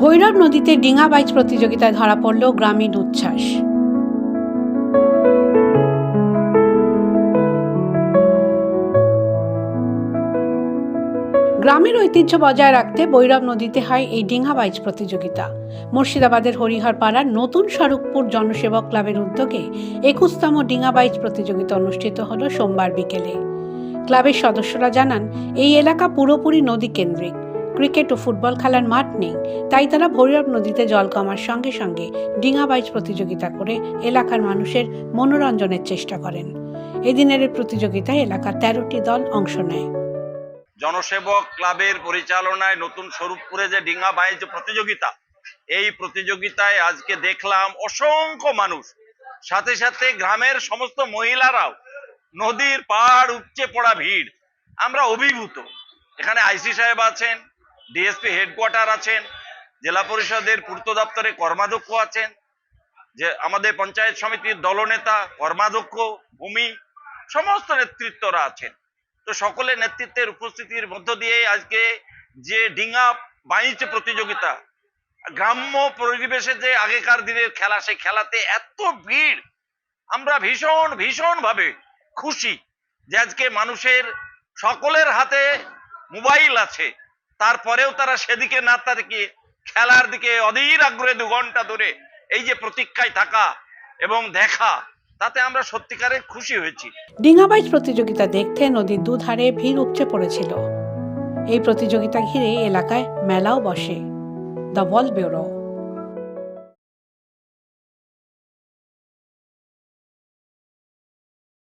ভৈরব নদীতে ডিঙা বাইচ প্রতিযোগিতায় ধরা পড়ল গ্রামীণ উচ্ছ্বাস। গ্রামের ঐতিহ্য বজায় রাখতে ভৈরব নদীতে হয় এই ডিঙা বাইচ প্রতিযোগিতা। মুর্শিদাবাদের হরিহর পাড়ার নতুন স্বরূপপুর জনসেবক ক্লাবের উদ্যোগে একুশতম ডিঙা বাইচ প্রতিযোগিতা অনুষ্ঠিত হল সোমবার বিকেলে। ক্লাবের সদস্যরা জানান, এই এলাকা পুরোপুরি নদী কেন্দ্রিক ক্রিকেট ও ফুটবল খেলার মাঠ নেই, তাই তারা ভৈরব নদীতে জল কমার সঙ্গে সঙ্গে ডিঙা বাইচ প্রতিযোগিতা করে এলাকার মানুষের মনোরঞ্জনের চেষ্টা করেন। এদিনের প্রতিযোগিতায় এলাকার তেরোটি দল অংশ নেয়। জনসেবক ক্লাবের পরিচালনায় নতুন স্বরূপপুরে যে ডিঙ্গা বাইচ প্রতিযোগিতা, এই প্রতিযোগিতায় আজকে দেখলাম অসংখ্য মানুষ। সাথে সাথে গ্রামের সমস্ত মহিলারাও নদীর পাহাড় উপচে পড়া ভিড়। আমরা অভিভূত। এখানে আইসি সাহেব আছেন ডিএসপি হেডকোয়ার্টার আছেন, জেলা পরিষদের পূর্ত দপ্তরে কর্মাধ্যক্ষ আছেন, যে আমাদের পঞ্চায়েত সমিতির দলনেতা, কর্মাধ্যক্ষ, ভূমি, সমস্ত নেতৃত্বরা আছেন। তো সকলের নেতৃত্বের উপস্থিতির মধ্য দিয়ে আজকে যে ডিঙ্গা বাণিজ্য প্রতিযোগিতা, গ্রাম্য পরিবেশে যে আগেকার দিনের খেলা, সেই খেলাতে এত ভিড়, আমরা ভীষণ ভীষণ ভাবে খুশি যে আজকে মানুষের সকলের হাতে মোবাইল আছে। তারপরেও তারা সেদিকে না তাদেরকে খেলার দিকে অধীর আগ্রহে দু ঘণ্টা ধরে এই যে প্রতীক্ষায় থাকা এবং দেখা, তাতে আমরা সত্যিকারে খুশি হয়েছি। ডিঙাবাইজ প্রতিযোগিতা দেখতে নদীর দুধারে ভিড় উপচে পড়েছিল। এই প্রতিযোগিতা ঘিরে এলাকায় মেলাও বসে। The wall bureau.